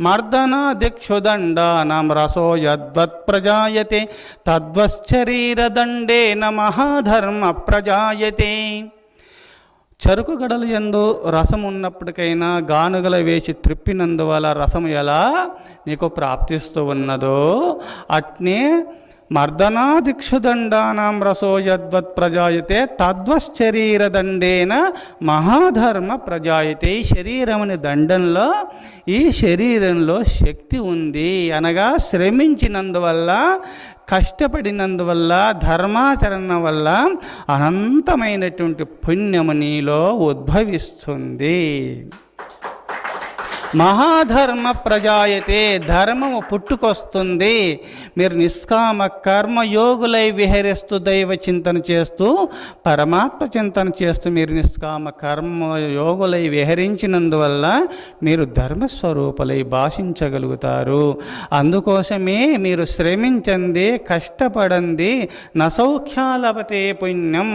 మర్దనాదిక్షుదండానం రసో యద్వత్ ప్రజాయతే తద్వశ్చరీరదండేన మహాధర్మ ప్రజాయతే చెరుకు గడలు ఎందు రసం ఉన్నప్పటికైనా గానుగల వేసి త్రిప్పినందువల్ల రసం ఎలా నీకు ప్రాప్తిస్తూ ఉన్నదో అట్నే మర్దనాదిక్షుదండానాం రసోయద్వత్ ప్రజాయతే తద్వశ్చరీరదండేన మహాధర్మ ప్రజాయతే. ఈ శరీరముని దండంలో ఈ శరీరంలో శక్తి ఉంది అనగా శ్రమించినందువల్ల కష్టపడినందువల్ల ధర్మాచరణ వల్ల అనంతమైనటువంటి పుణ్యము నీలో ఉద్భవిస్తుంది. మహాధర్మ ప్రజాయతే ధర్మము పుట్టుకొస్తుంది. మీరు నిష్కామ కర్మయోగులై విహరిస్తూ దైవ చింతన చేస్తూ పరమాత్మ చింతన చేస్తూ మీరు నిష్కామ కర్మ యోగులై విహరించినందువల్ల మీరు ధర్మస్వరూపులై భాషించగలుగుతారు. అందుకోసమే మీరు శ్రమించండి కష్టపడండి నసౌఖ్యాలపతే పుణ్యం.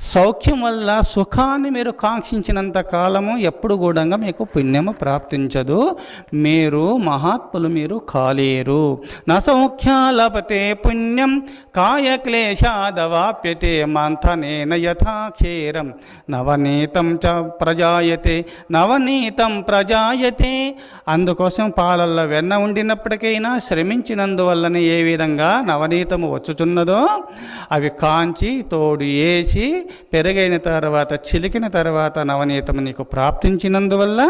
సౌఖ్యం వల్ల సుఖాన్ని మీరు కాంక్షించినంత కాలము ఎప్పుడు కూడా మీకు పుణ్యము ప్రాప్తించదు. మీరు మహాత్ములు మీరు కాలేరు. న సౌఖ్యాలపతే పుణ్యం కాయక్లేశాదవాప్యతే మంథనేన యథాక్షీరం. నవనీతం చ ప్రజాయతే నవనీతం ప్రజాయతే. అందుకోసం పాలల్లో వెన్న ఉండినప్పటికైనా శ్రమించినందువల్లనే ఏ విధంగా నవనీతము వచ్చుచున్నదో అవి కాంచి తోడు వేసి పెరుగైన తర్వాత చిలికిన తర్వాత నవనీతము నీకు ప్రాప్తించినందువల్ల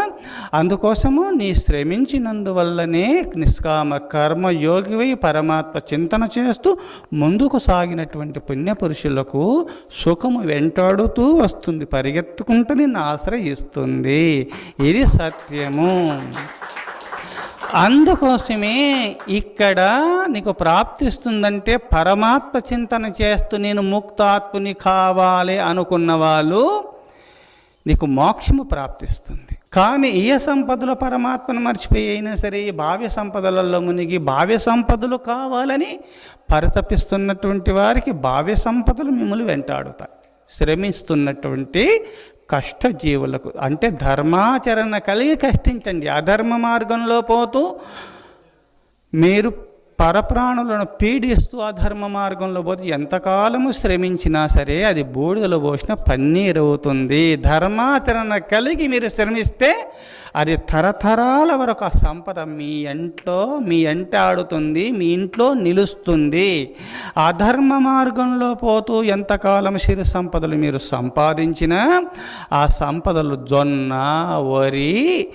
అందుకోసము నీ శ్రమించినందువల్లనే నిష్కామ కర్మ యోగివై పరమాత్మ చింతన చేస్తూ ముందుకు సాగినటువంటి పుణ్యపురుషులకు సుఖము వెంటాడుతూ వస్తుంది పరిగెత్తుకుంటూ నిన్ను ఆశ్రయిస్తుంది. ఇది సత్యము. అందుకోసమే ఇక్కడ నీకు ప్రాప్తిస్తుందంటే పరమాత్మ చింతన చేస్తూ నేను ముక్తాత్ముని కావాలి అనుకున్న వాళ్ళు నీకు మోక్షము ప్రాప్తిస్తుంది. కానీ ఏ సంపదలు పరమాత్మను మర్చిపోయి అయినా సరే ఈ భావ్య సంపదలలో మునిగి భావ్య సంపదలు కావాలని పరితపిస్తున్నటువంటి వారికి భావ్య సంపదలు మిమ్మల్ని వెంటాడుతాయి. శ్రమిస్తున్నటువంటి కష్టజీవులకు అంటే ధర్మాచరణ కలిగి కష్టించండి. అధర్మ మార్గంలో పోతూ మీరు పరప్రాణులను పీడిస్తూ అధర్మ మార్గంలో పోతే ఎంతకాలము శ్రమించినా సరే అది బూడిదలో పోసిన పన్నీరు అవుతుంది. ధర్మాచరణ కలిగి మీరు శ్రమిస్తే అది తరతరాల వరకు ఆ సంపద మీ ఇంట్లో మీ ఎంట ఆడుతుంది మీ ఇంట్లో నిలుస్తుంది. అధర్మ మార్గంలో పోతూ ఎంతకాలం సిరి సంపదలు మీరు సంపాదించినా ఆ సంపదలు జొన్న వరి